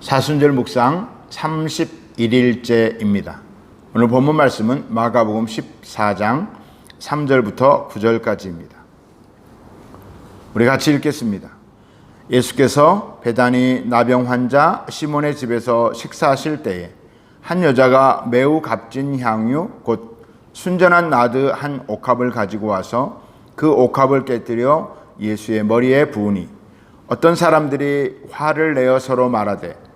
사순절 묵상 31일째입니다. 오늘 본문 말씀은 마가복음 14장 3절부터 9절까지입니다. 우리 같이 읽겠습니다. 예수께서 배단이 나병 환자 시몬의 집에서 식사하실 때에 한 여자가 매우 값진 향유 곧 순전한 나드 한 옥합을 가지고 와서 그 옥합을 깨뜨려 예수의 머리에 부으니 어떤 사람들이 화를 내어 서로 말하되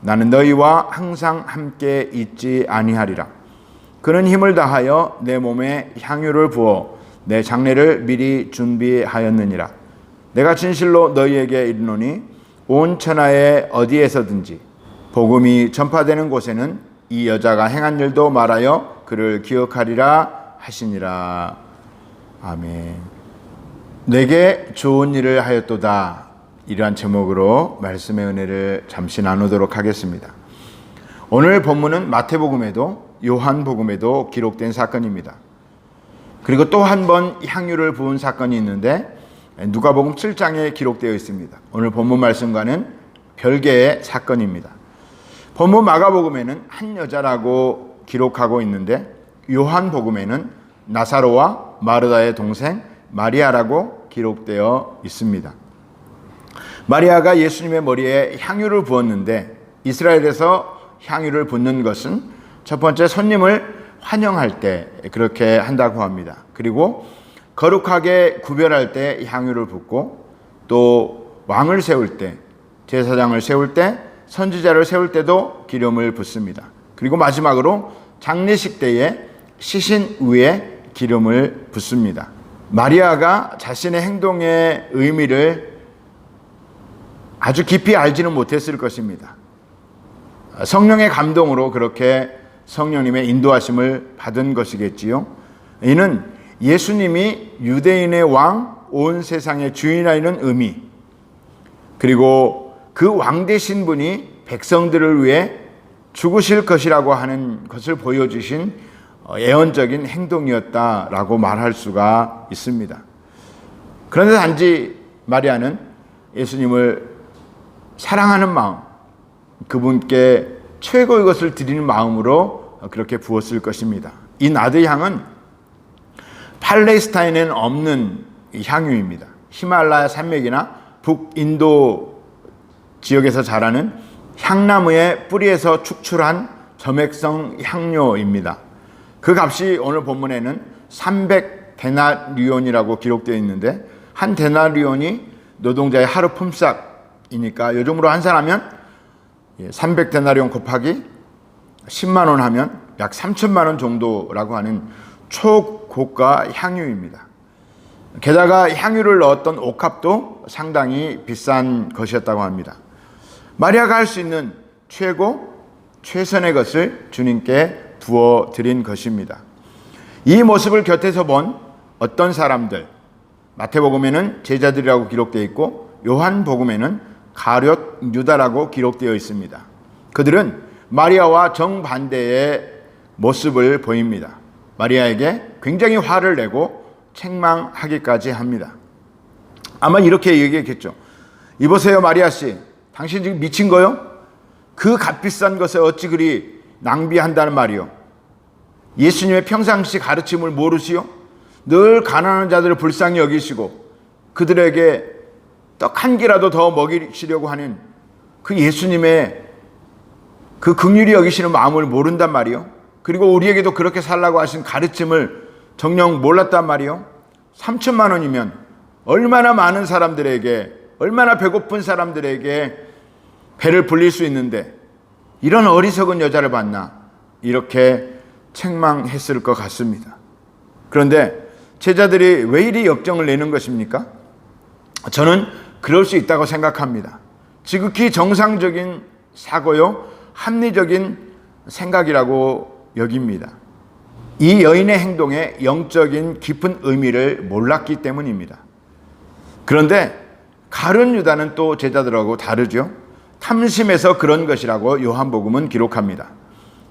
나는 너희와 항상 함께 있지 아니하리라 그는 힘을 다하여 내 몸에 향유를 부어 내 장례를 미리 준비하였느니라 내가 진실로 너희에게 이르노니 온 천하에 어디에서든지 복음이 전파되는 곳에는 이 여자가 행한 일도 말하여 그를 기억하리라 하시니라. 아멘. 내게 좋은 일을 하였도다. 이러한 제목으로 말씀의 은혜를 잠시 나누도록 하겠습니다. 오늘 본문은 마태복음에도 요한복음에도 기록된 사건입니다. 그리고 또 한 번 향유를 부은 사건이 있는데 누가복음 7장에 기록되어 있습니다. 오늘 본문 말씀과는 별개의 사건입니다. 본문 마가복음에는 한 여자라고 기록하고 있는데 요한복음에는 나사로와 마르다의 동생 마리아라고 기록되어 있습니다. 마리아가 예수님의 머리에 향유를 부었는데 이스라엘에서 향유를 붓는 것은 첫 번째 손님을 환영할 때 그렇게 한다고 합니다. 그리고 거룩하게 구별할 때 향유를 붓고 또 왕을 세울 때 제사장을 세울 때 선지자를 세울 때도 기름을 붓습니다. 그리고 마지막으로 장례식 때에 시신 위에 기름을 붓습니다. 마리아가 자신의 행동의 의미를 아주 깊이 알지는 못했을 것입니다. 성령의 감동으로 그렇게 성령님의 인도하심을 받은 것이겠지요. 이는 예수님이 유대인의 왕, 온 세상의 주인이라는 의미, 그리고 그 왕 되신 분이 백성들을 위해 죽으실 것이라고 하는 것을 보여주신 예언적인 행동이었다라고 말할 수가 있습니다. 그런데 단지 마리아는 예수님을 사랑하는 마음, 그분께 최고의 것을 드리는 마음으로 그렇게 부었을 것입니다. 이 나드 향은 팔레스타인에는 없는 향유입니다. 히말라야 산맥이나 북인도 지역에서 자라는 향나무의 뿌리에서 축출한 점액성 향료입니다. 그 값이 오늘 본문에는 300 데나리온이라고 기록되어 있는데 한 데나리온이 노동자의 하루 품삯 이니까 요즘으로 환산하면 300 예, 곱하기 10만 원 하면 약 3천만 원 정도라고 하는 초고가 향유입니다. 게다가 향유를 넣었던 옥합도 상당히 비싼 것이었다고 합니다. 마리아가 할 수 있는 최고 최선의 것을 주님께 부어 드린 것입니다. 이 모습을 곁에서 본 어떤 사람들 마태복음에는 제자들이라고 기록되어 있고 요한복음에는 가룟 유다라고 기록되어 있습니다. 그들은 마리아와 정반대의 모습을 보입니다. 마리아에게 굉장히 화를 내고 책망하기까지 합니다. 아마 이렇게 얘기했겠죠. 이보세요, 마리아 씨. 당신 지금 미친 거요? 그 값비싼 것을 어찌 그리 낭비한다는 말이요? 예수님의 평상시 가르침을 모르시오? 늘 가난한 자들을 불쌍히 여기시고 그들에게 떡 한 개라도 더 먹이시려고 하는 그 예수님의 그 긍휼히 여기시는 마음을 모른단 말이요. 그리고 우리에게도 그렇게 살라고 하신 가르침을 정녕 몰랐단 말이요. 3천만 원이면 얼마나 많은 사람들에게 얼마나 배고픈 사람들에게 배를 불릴 수 있는데 이런 어리석은 여자를 봤나 이렇게 책망했을 것 같습니다. 그런데 제자들이 왜 이리 역정을 내는 것입니까? 저는 그럴 수 있다고 생각합니다. 지극히 정상적인 사고요, 합리적인 생각이라고 여깁니다. 이 여인의 행동에 영적인 깊은 의미를 몰랐기 때문입니다. 그런데 가룟 유다는 또 제자들하고 다르죠. 탐심해서 그런 것이라고 요한복음은 기록합니다.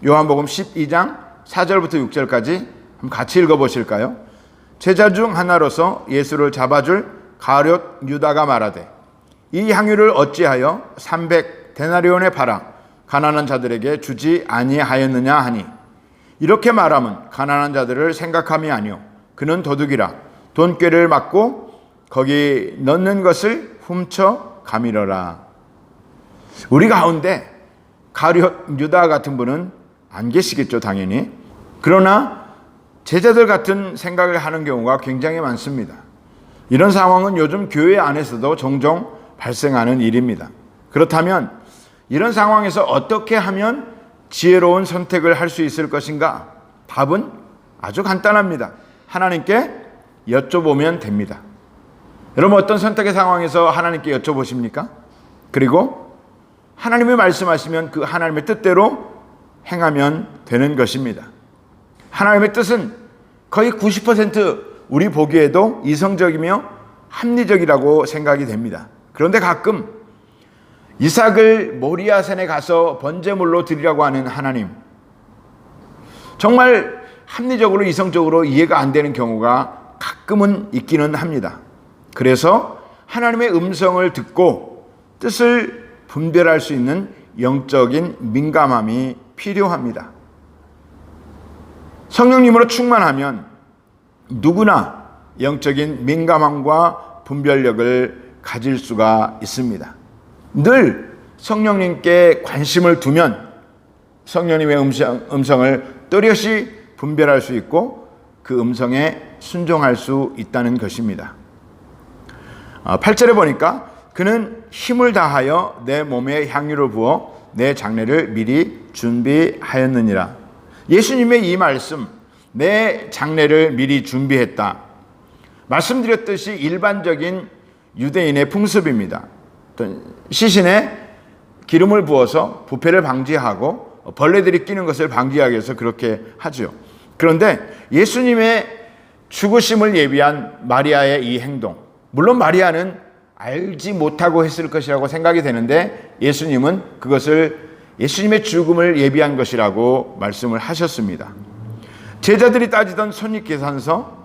요한복음 12장 4절부터 6절까지 한번 같이 읽어 보실까요? 제자 중 하나로서 예수를 잡아줄 가룟 유다가 말하되 이 향유를 어찌하여 300 데나리온에 팔아 가난한 자들에게 주지 아니하였느냐 하니? 이렇게 말하면 가난한 자들을 생각함이 아니요. 그는 도둑이라 돈꾀를 맞고 거기 넣는 것을 훔쳐 가미러라. 우리 가운데 가룟 유다 같은 분은 안 계시겠죠 당연히. 그러나 제자들 같은 생각을 하는 경우가 굉장히 많습니다 이런 상황은 요즘 교회 안에서도 종종 발생하는 일입니다 그렇다면 이런 상황에서 어떻게 하면 지혜로운 선택을 할 수 있을 것인가? 답은 아주 간단합니다. 하나님께 여쭤보면 됩니다. 여러분 어떤 선택의 상황에서 하나님께 여쭤보십니까? 그리고 하나님이 말씀하시면 그 하나님의 뜻대로 행하면 되는 것입니다. 하나님의 뜻은 거의 90% 우리 보기에도 이성적이며 합리적이라고 생각이 됩니다. 그런데 가끔 이삭을 모리아산에 가서 번제물로 드리라고 하는 하나님. 정말 합리적으로 이성적으로 이해가 안 되는 경우가 가끔은 있기는 합니다. 그래서 하나님의 음성을 듣고 뜻을 분별할 수 있는 영적인 민감함이 필요합니다. 성령님으로 충만하면 누구나 영적인 민감함과 분별력을 가질 수가 있습니다. 늘 성령님께 관심을 두면 성령님의 음성, 음성을 또렷이 분별할 수 있고 그 음성에 순종할 수 있다는 것입니다. 8절에 보니까 그는 힘을 다하여 내 몸에 향유를 부어 내 장례를 미리 준비하였느니라. 예수님의 이 말씀, 내 장례를 미리 준비했다. 말씀드렸듯이 일반적인 유대인의 풍습입니다. 시신에 기름을 부어서 부패를 방지하고 벌레들이 끼는 것을 방지하기 위해서 그렇게 하죠. 그런데 예수님의 죽으심을 예비한 마리아의 이 행동, 물론 마리아는 알지 못하고 했을 것이라고 생각이 되는데 예수님은 그것을 예수님의 죽음을 예비한 것이라고 말씀을 하셨습니다. 제자들이 따지던 손익계산서,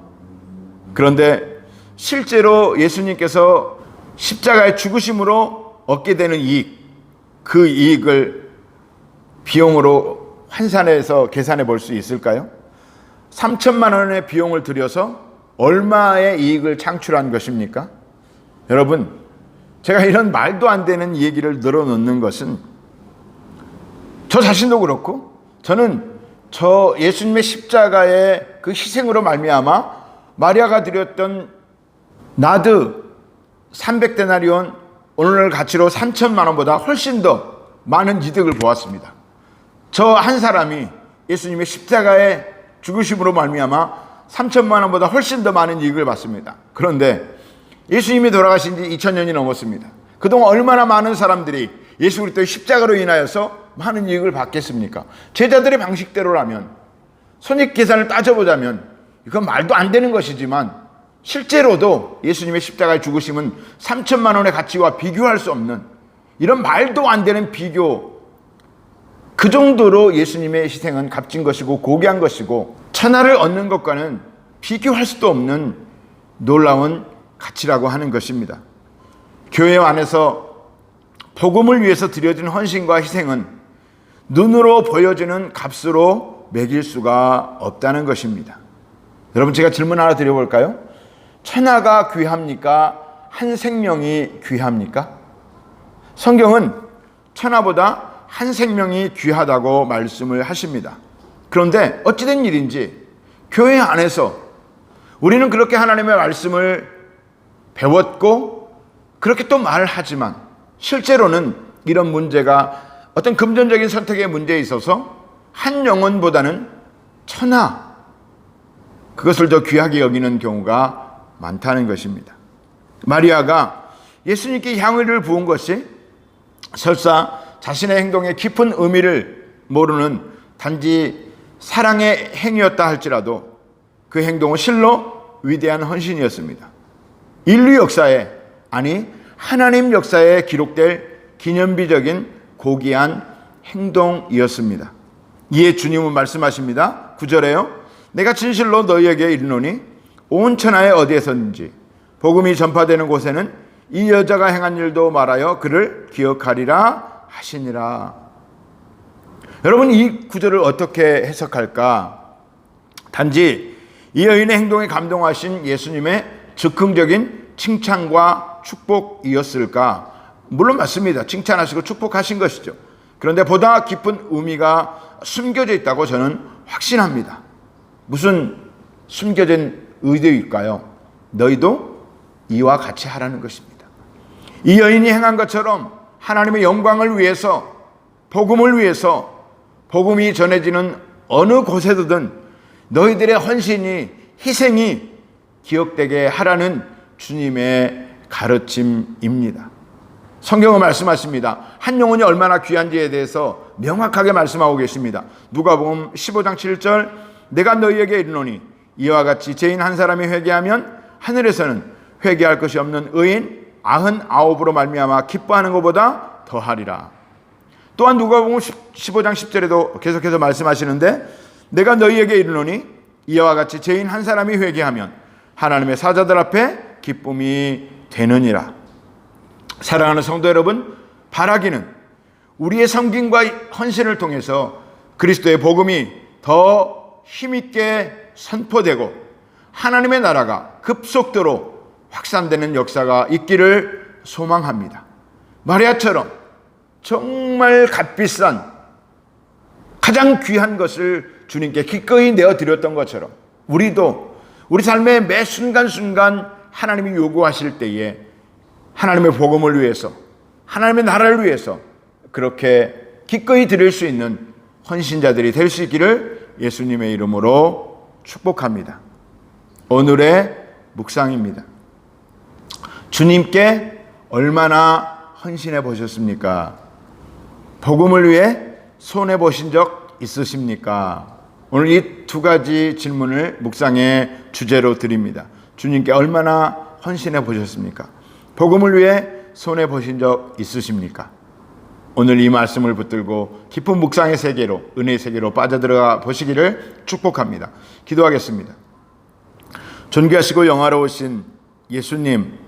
그런데 실제로 예수님께서 십자가의 죽으심으로 얻게 되는 이익, 그 이익을 비용으로 환산해서 계산해 볼 수 있을까요? 3천만 원의 비용을 들여서 얼마의 이익을 창출한 것입니까? 여러분, 제가 이런 말도 안 되는 얘기를 늘어놓는 것은 저 자신도 그렇고 저는 저 예수님의 십자가의 그 희생으로 말미암아 마리아가 드렸던 나드 300데나리온 오늘 가치로 3천만 원보다 훨씬 더 많은 이득을 보았습니다. 저 한 사람이 예수님의 십자가의 죽으심으로 말미암아 3천만 원보다 훨씬 더 많은 이익을 받습니다. 그런데 예수님이 돌아가신 지 2000년이 넘었습니다. 그동안 얼마나 많은 사람들이 예수 그리스도의 십자가로 인하여서 많은 이익을 받겠습니까? 제자들의 방식대로라면 손익 계산을 따져보자면 이건 말도 안 되는 것이지만 실제로도 예수님의 십자가의 죽으심은 3천만 원의 가치와 비교할 수 없는 이런 말도 안 되는 비교 그 정도로 예수님의 희생은 값진 것이고 고귀한 것이고 천하를 얻는 것과는 비교할 수도 없는 놀라운 가치라고 하는 것입니다. 교회 안에서 복음을 위해서 드려진 헌신과 희생은 눈으로 보여지는 값으로 매길 수가 없다는 것입니다. 여러분 제가 질문 하나 드려볼까요? 천하가 귀합니까? 한 생명이 귀합니까? 성경은 천하보다 한 생명이 귀하다고 말씀을 하십니다. 그런데 어찌된 일인지 교회 안에서 우리는 그렇게 하나님의 말씀을 배웠고 그렇게 또 말을 하지만 실제로는 이런 문제가 어떤 금전적인 선택의 문제에 있어서 한 영혼보다는 천하 그것을 더 귀하게 여기는 경우가 많다는 것입니다. 마리아가 예수님께 향유를 부은 것이 설사 자신의 행동의 깊은 의미를 모르는 단지 사랑의 행위였다 할지라도 그 행동은 실로 위대한 헌신이었습니다. 인류 역사에 아니 하나님 역사에 기록될 기념비적인 고귀한 행동이었습니다. 이에 주님은 말씀하십니다. 9절에요. 내가 진실로 너희에게 이르노니 온 천하에 어디에서든지 복음이 전파되는 곳에는 이 여자가 행한 일도 말하여 그를 기억하리라 하시니라. 여러분 이 구절을 어떻게 해석할까? 단지 이 여인의 행동에 감동하신 예수님의 즉흥적인 칭찬과 축복이었을까? 물론 맞습니다. 칭찬하시고 축복하신 것이죠. 그런데 보다 깊은 의미가 숨겨져 있다고 저는 확신합니다. 무슨 숨겨진 의도일까요? 너희도 이와 같이 하라는 것입니다. 이 여인이 행한 것처럼 하나님의 영광을 위해서 복음을 위해서 복음이 전해지는 어느 곳에서든 너희들의 헌신이 희생이 기억되게 하라는 주님의 가르침입니다. 성경은 말씀하십니다. 한 영혼이 얼마나 귀한지에 대해서 명확하게 말씀하고 계십니다. 누가복음 15장 7절 내가 너희에게 이르노니 이와 같이 죄인 한 사람이 회개하면 하늘에서는 회개할 것이 없는 의인 아흔 아홉으로 말미암아 기뻐하는 것보다 더하리라. 또한 누가복음 15장 10절에도 계속해서 말씀하시는데 내가 너희에게 이르노니 이와 같이 죄인 한 사람이 회개하면 하나님의 사자들 앞에 기쁨이 되느니라. 사랑하는 성도 여러분, 바라기는 우리의 섬김과 헌신을 통해서 그리스도의 복음이 더 힘있게 선포되고 하나님의 나라가 급속도로 확산되는 역사가 있기를 소망합니다. 마리아처럼 정말 값비싼 가장 귀한 것을 주님께 기꺼이 내어 드렸던 것처럼 우리도 우리 삶의 매 순간순간 하나님이 요구하실 때에 하나님의 복음을 위해서 하나님의 나라를 위해서 그렇게 기꺼이 드릴 수 있는 헌신자들이 될 수 있기를 예수님의 이름으로 축복합니다. 오늘의 묵상입니다. 주님께 얼마나 헌신해 보셨습니까? 복음을 위해 손해 보신 적 있으십니까? 오늘 이 두 가지 질문을 묵상의 주제로 드립니다. 주님께 얼마나 헌신해 보셨습니까? 복음을 위해 손해 보신 적 있으십니까? 오늘 이 말씀을 붙들고 깊은 묵상의 세계로 은혜의 세계로 빠져들어가 보시기를 축복합니다. 기도하겠습니다. 존귀하시고 영화로우신 예수님,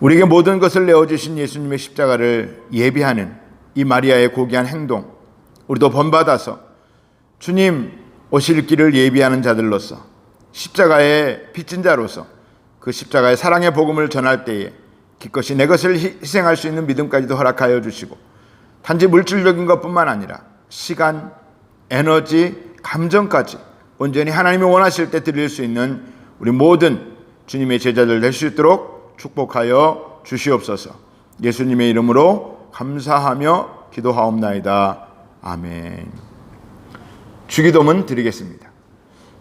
우리에게 모든 것을 내어주신 예수님의 십자가를 예비하는 이 마리아의 고귀한 행동, 우리도 본받아서 주님 오실 길을 예비하는 자들로서 십자가의 빚진 자로서 그 십자가의 사랑의 복음을 전할 때에 기껏이 내 것을 희생할 수 있는 믿음까지도 허락하여 주시고 단지 물질적인 것뿐만 아니라 시간, 에너지, 감정까지 온전히 하나님이 원하실 때 드릴 수 있는 우리 모든 주님의 제자들 될 수 있도록 축복하여 주시옵소서. 예수님의 이름으로 감사하며 기도하옵나이다. 아멘. 주기도문 드리겠습니다.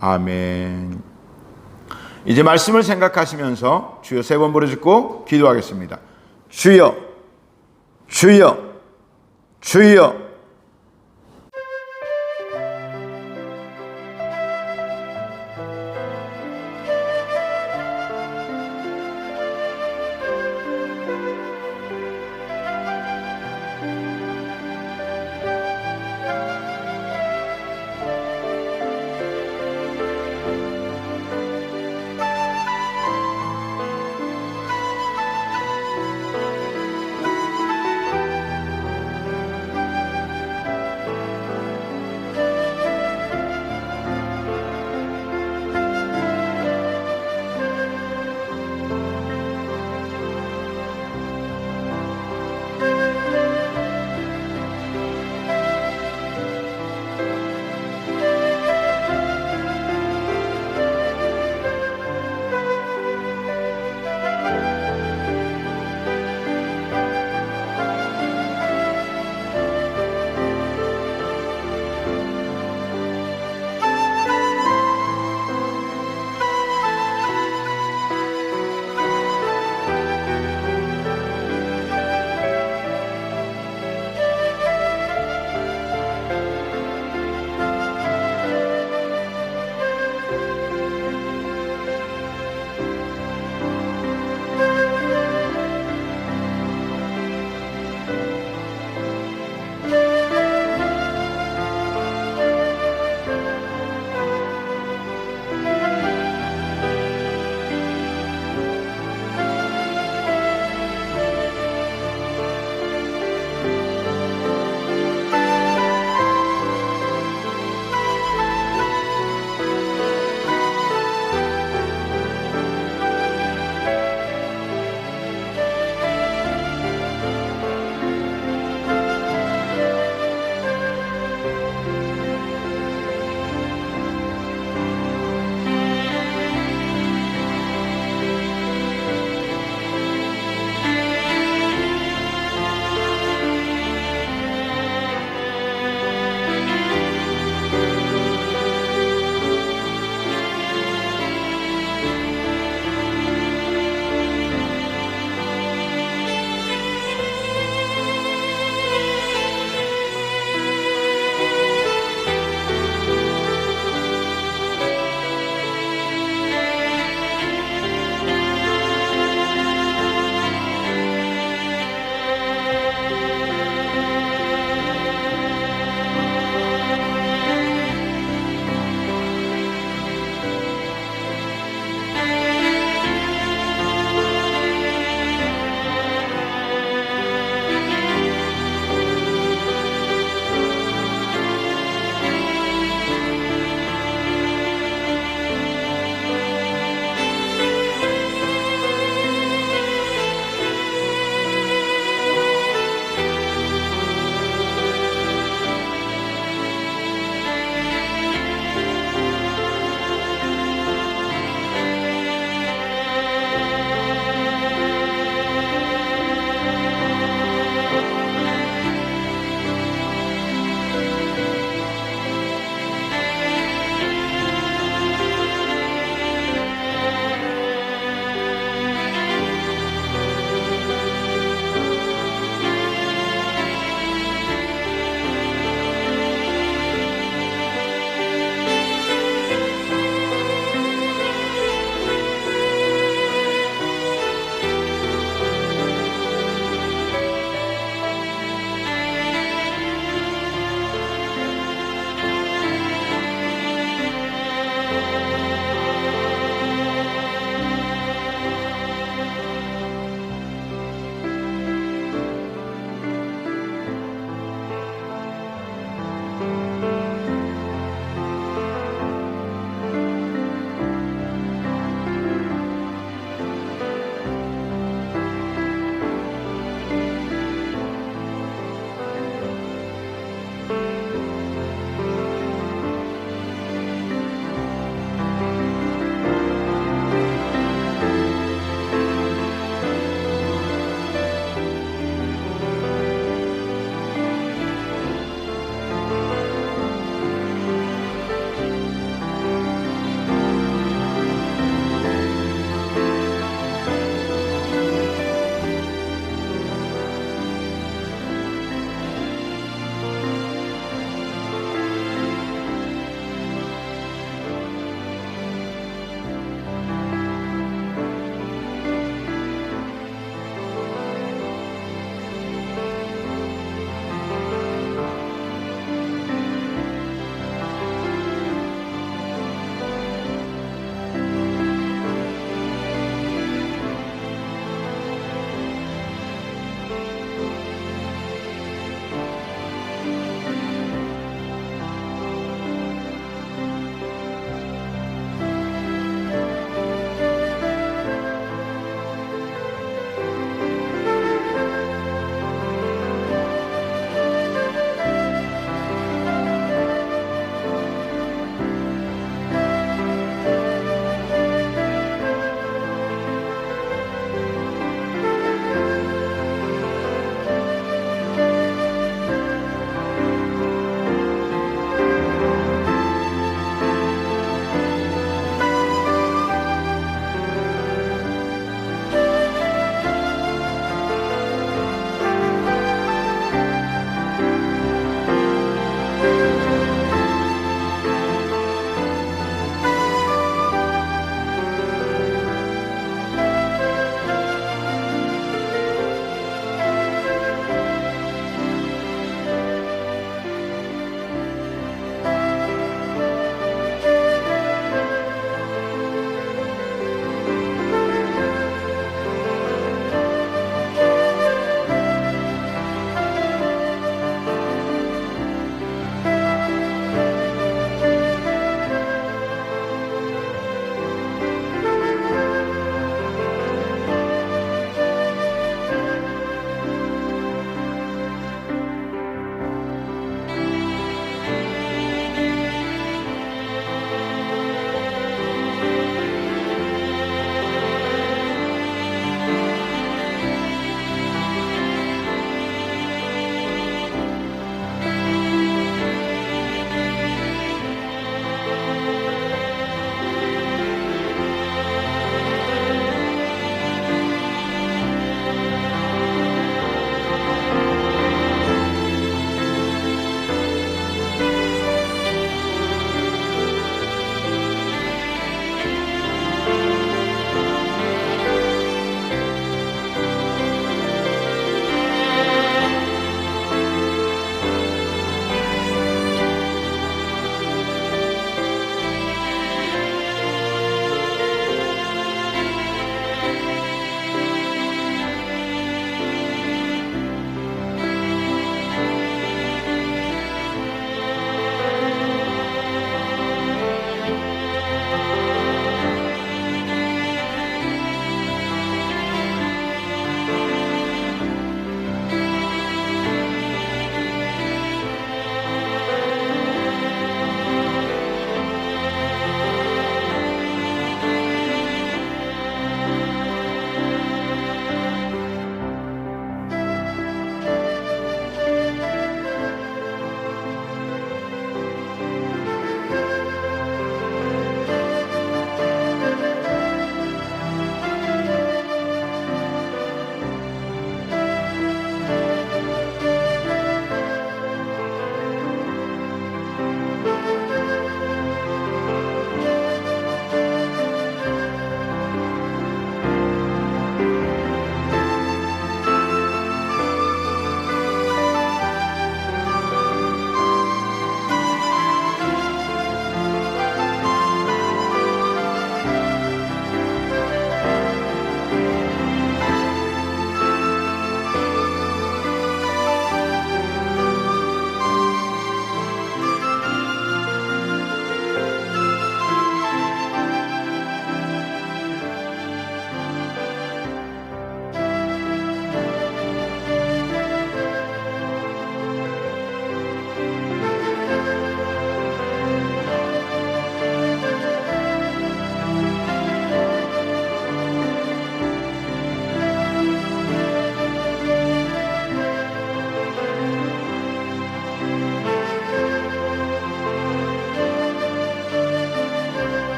아멘. 이제 말씀을 생각하시면서 주여 세 번 부르짖고 기도하겠습니다. 주여, 주여, 주여.